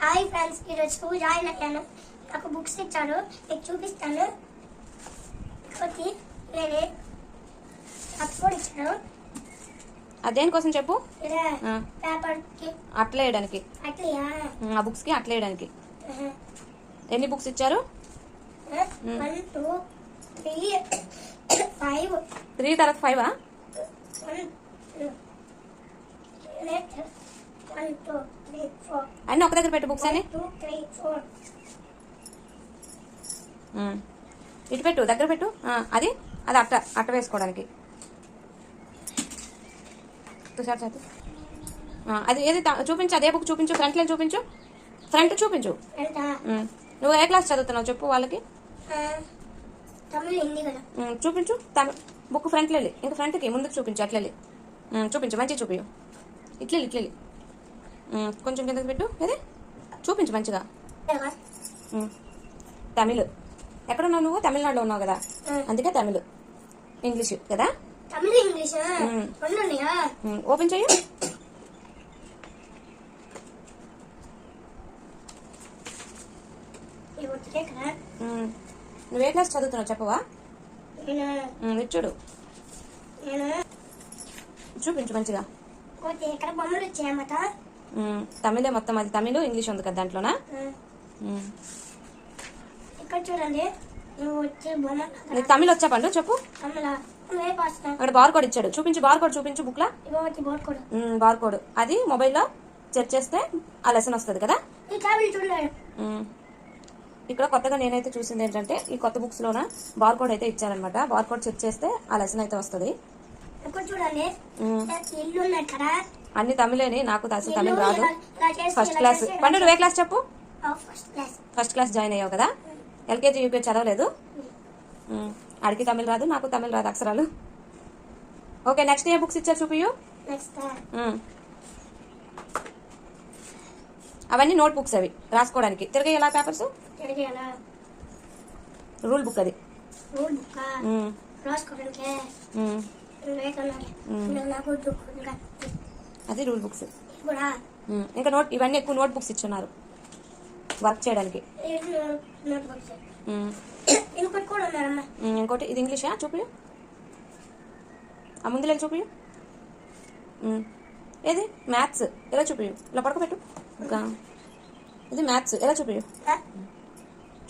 Hi friends ఈరోజు school join అయ్యాను. నాకు బుక్స్ ఇచ్చారు మీకు చూపిస్తాను. ఇంకోటి నేనే నాకు కూడా ఇచ్చారు అది దేనికోసం చెప్పు? పేపర్కి. అట్లా వేయడానికి. అట్లయా ఆ? బుక్స్కి అట్లా వేయడానికి. ఎన్ని బుక్స్ ఇచ్చారు? One two three five. Three తర్వాత ఫైవా one one two three four అన్ని ఒక దగ్గర పెట్టు బుక్స్ అని. ఇటు పెట్టు దగ్గర పెట్టు. అది అది అట్ట అట్ట వేసుకోవడానికి. తుషార్ అది ఏది చూపించు అదే బుక్ చూపించు ఫ్రంట్ లైన్ చూపించు. ఫ్రంట్ చూపించు. నువ్వు ఏ క్లాస్ చదువుతున్నావు చెప్పు వాళ్ళకి. తమిళ చూపించు తమి బుక్ ఫ్రంట్ వెళ్ళి. ఇంకా ఫ్రంట్కి ముందుకు చూపించు అట్లా వెళ్ళి. ఉమ్, చూపించు మంచిగా చూపించు ఇట్లా ఇట్లా కొంచెం కిందకి పెట్టు. ఏది? చూపించు మంచిగా. తమిళ్. ఎక్కడున్నావు నువ్వు? తమిళనాడులో ఉన్నావు కదా. అందుకే తమిళ్. ఇంగ్లీష్ కదా? తమిళ ఇంగ్లీష్? ఓపెన్ చెయ్యి. నువ్వు ఏ క్లాస్ చదువుతున్నావు? చెప్పవా? చూడు. చూపించు మంచిగా. బొమ్మలు వచ్చాయన్నమాట. తమిళే మొత్తం అది. తమిళ్ ఇంగ్లీష్ ఉంది కదా దాంట్లోనా. ఇక్కడ చూడండి. నీకు తమిళ్ వచ్చా పండు? చెప్పు. తమిళ? అక్కడ బార్ కోడ్ ఇచ్చాడు. చూపించు బార్ కోడ్ చూపించు బోర్డు కూడా. Bar code. అది మొబైల్లో సెర్చ్ చేస్తే ఆ లెసన్ వస్తుంది కదా. ఇక్కడ కొత్తగా నేనైతే చూసింది ఏంటంటే ఈ కొత్త బుక్స్ లోన బార్ కోడ్ అయితే ఇచ్చారనమాట బార్ కోడ్ చెక్ చేస్తే ఆ లెసన్ అయితే వస్తుంది. ఇక్కడ చూడండి. ఉమ్. ఇల్లు ఉన్నాయి కదా? అన్ని తమిళేని నాకు అసలు తమిళ్ రాదు. ఫస్ట్ క్లాస్ పండు నువ్వే క్లాస్ చెప్పు? ఫస్ట్ క్లాస్ జాయిన్ అయ్యావు కదా? ఎల్కేజీ యూకేజీ చదవలేదు. ఆడికి తమిళ్ రాదు నాకు తమిళ్ రాదు అక్షరాలు. ఓకే నెక్స్ట్ ఏ బుక్స్ ఇచ్చారు చూపియు. అవన్నీ నోట్ బుక్స్ అవి రాసుకోవడానికి. తిరిగి ఎలా పేపర్స్ రూల్ బుక్ అది. రాసుకోవడానికి. నాకు అది రూల్ బుక్స్. ఇంకా నోట్ ఇవన్నీ ఎక్కువ నోట్ బుక్స్ ఇచ్చున్నారు. వర్క్ చేయడానికి. ఇంకోటి. ఇది ఇంగ్లీషా చూపియు. ఆ ముందు చూపియు. ఉమ్. ఏది? మ్యాథ్స్ ఎలా చూపియు? ఇలా పడుకోబెట్టు. ఇది మ్యాథ్స్ ఎలా చూపియు?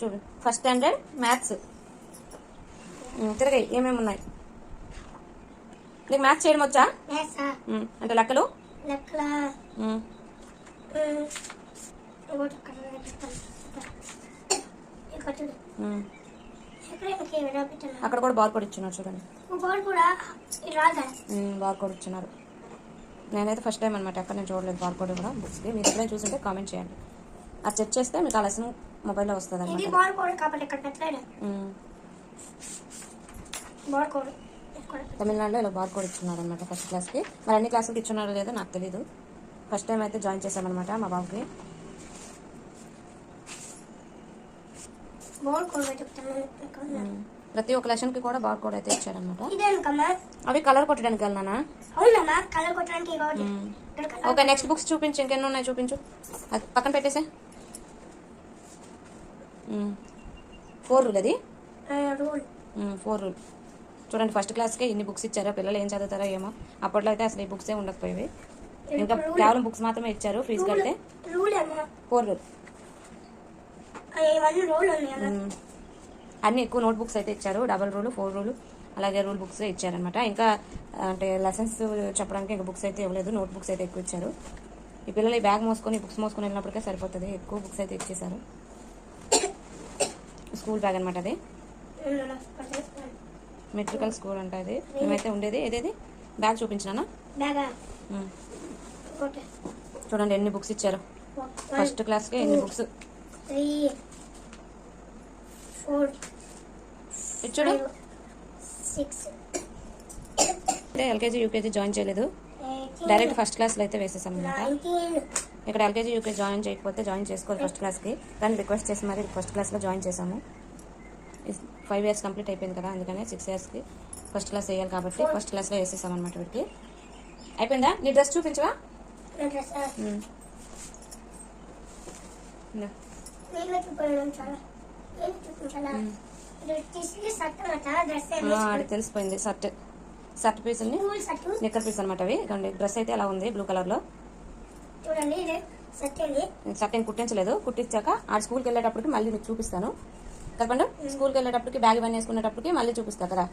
చూపి ఫస్ట్ స్టాండర్డ్ మ్యాథ్స్ తిరగాయి. ఏమేమి ఉన్నాయి? నీకు మ్యాథ్స్ చేయడం వచ్చా? అంటే లెక్కలు? అక్కడ కూడా బార్ కోడ్ ఇచ్చున్నారు చూడండి. Bar code? ఇచ్చున్నారు. నేనైతే ఫస్ట్ టైం అనమాట ఎక్కడ నేను చూడలేదు బార్ కోడ్ కూడా. బుక్స్కి మీరు ఎప్పుడైనా చూసుంటే కామెంట్ చేయండి. అది చెక్ చేస్తే మీకు ఆ లెసన్ మొబైల్లో వస్తుంది అనమాట బార్ కోడ్. తమిళనాడులో ఇలా బార్ కోడ్ ఇచ్చున్నారు అనమాట ఫస్ట్ క్లాస్కి మరి అన్ని క్లాసులకి ఇచ్చున్నారో లేదో నాకు తెలియదు ఫస్ట్ టైం అయితే జాయిన్ చేశామన్నమాట మా బాబుకి. ప్రతి ఒక్క లెసన్కి కూడా బార్ కోడ్ అయితే ఇచ్చారనమాట అవి కలర్ కొట్టడానికి వెళ్ళినా? ఓకే నెక్స్ట్ బుక్స్ చూపించు ఇంకెన్ని ఉన్నాయి చూపించు. అది పక్కన పెట్టేసే. ఫోర్ రూల్ అది? ఫోర్ రూల్ చూడండి ఫస్ట్ క్లాస్కే ఇన్ని బుక్స్ ఇచ్చారో? పిల్లలు ఏం చదువుతారో ఏమో. అప్పట్లో అయితే అసలు ఈ బుక్సే ఉండకపోయేవి. ఇంకా కేవలం బుక్స్ మాత్రమే ఇచ్చారు ఫీజు కడితే? ఫోర్ రూల్ అన్ని ఎక్కువ నోట్ బుక్స్ అయితే ఇచ్చారు. డబల్ రూల్ ఫోర్ రూల్ అలాగే రూల్ బుక్స్ ఇచ్చారనమాట ఇంకా అంటే లెసన్స్ చెప్పడానికి ఇంకా బుక్స్ అయితే ఇవ్వలేదు. నోట్ బుక్స్ అయితే ఎక్కువ ఇచ్చారు. ఈ పిల్లలు ఈ బ్యాగ్ మోసుకొని బుక్స్ మోసుకొని వెళ్ళినప్పటికే సరిపోతుంది. ఎక్కువ బుక్స్ అయితే ఇచ్చేసారు స్కూల్ బ్యాగ్ అనమాట అది. మెట్రికల్ స్కూల్ అంట అది. మేమైతే ఉండేది ఏదేది? బ్యాగ్ చూపించినానా? చూడండి ఎన్ని బుక్స్ ఇచ్చారు? ఫస్ట్ క్లాస్కి ఎన్ని బుక్స్? సిక్స్ అంటే ఎల్కేజీ యూకేజీ జాయిన్ చేయలేదు. డైరెక్ట్ ఫస్ట్ క్లాస్లో అయితే వేసేసాం అనమాట ఇక్కడ ఎల్కేజీ యూకేజీ జాయిన్ చేయకపోతే జాయిన్ చేసుకోవాలి ఫస్ట్ క్లాస్కి. కానీ రిక్వెస్ట్ చేసి మరి ఫస్ట్ క్లాస్లో జాయిన్ చేసాము ఫైవ్ ఇయర్స్ కంప్లీట్ అయిపోయింది కదా అందుకనే సిక్స్ ఇయర్స్కి ఫస్ట్ క్లాస్ వేయాలి కాబట్టి ఫస్ట్ క్లాస్లో వేసేసాం అనమాట వీడికి అయిపోయిందా? నీ డ్రెస్ చూపించవా? తెలిసిపోయింది షర్ట్. షర్ట్ సట్టు నిక్కర్ పీస్ అనమాట అవి. డ్రెస్ అయితే అలా ఉంది బ్లూ కలర్లో? చూడండి ఇది సట్ అండి షర్ట్ ఏం కుట్టించలేదు. కుట్టించాక ఆ స్కూల్కి వెళ్ళేటప్పటికి మళ్ళీ మీకు చూపిస్తాను. చెప్పండి స్కూల్కి వెళ్ళేటప్పటికి బ్యాగ్ ఇవన్నీ వేసుకునేటప్పటికి మళ్ళీ చూపిస్తా కదా.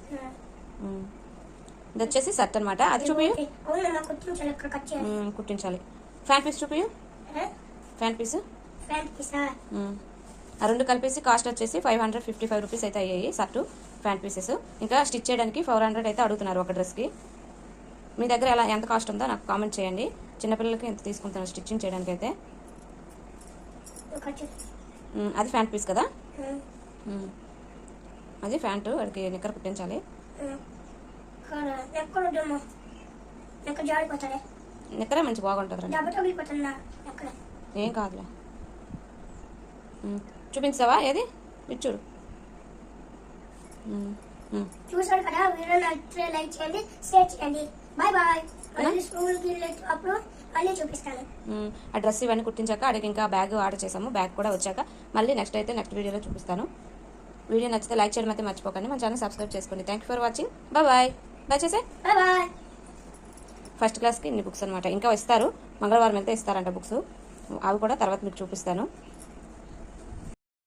ఇది వచ్చేసి షర్ట్ అనమాట అది చూపి కుట్టించాలి ఫ్యాన్ పీస్ చూపి ఫ్యాన్ పీస్ ఫ్యాంట్ పీసా ఆ? రెండు కలిపేసి కాస్ట్ వచ్చేసి five hundred fifty five rupees అయితే అయ్యాయి షర్టు ఫ్యాంట్ పీసెస్ ఇంకా స్టిచ్ చేయడానికి ఫోర్ హండ్రెడ్ అయితే అడుగుతున్నారు ఒక డ్రెస్కి మీ దగ్గర ఎలా ఎంత కాస్ట్ ఉందో నాకు కామెంట్ చేయండి. చిన్నపిల్లలకి ఎంత తీసుకుంటున్నారు స్టిచ్చింగ్ చేయడానికి అయితే అది ఫ్యాంట్ పీస్ కదా. అది ఫ్యాంటు వాడికి నిక్కర్ కుట్టించాలి. నిక్కరే మంచి బాగుంటుంది ఏం కాదులే. చూపించావా ఏది? ఇటు చూడు. ఉమ్, ఉమ్. చూసాడు కదా వీడియో నచ్చితే లైక్ చేయండి షేర్ చేయండి. Bye bye. మళ్ళీ స్కూల్కి అప్పుడు మళ్ళీ చూపిస్తాను. ఆ డ్రెస్ ఇవన్నీ కుట్టించాక అడిగి ఇంకా బ్యాగ్ ఆర్డర్ చేసాము బ్యాగ్ కూడా వచ్చాక మళ్ళీ నెక్స్ట్ అయితే నెక్స్ట్ వీడియోలో చూపిస్తాను. వీడియో నచ్చితే లైక్ చేయడం అయితే మర్చిపోకండి. మన ఛానల్ సబ్స్క్రైబ్ చేసుకోండి. Thank for watching bye bye చేసే. బాయ్ ఫస్ట్ క్లాస్కి ఇన్ని బుక్స్ అనమాట ఇంకా ఇస్తారు. మంగళవారం వెళ్తే ఇస్తారంట బుక్స్ అవి కూడా తర్వాత మీకు చూపిస్తాను.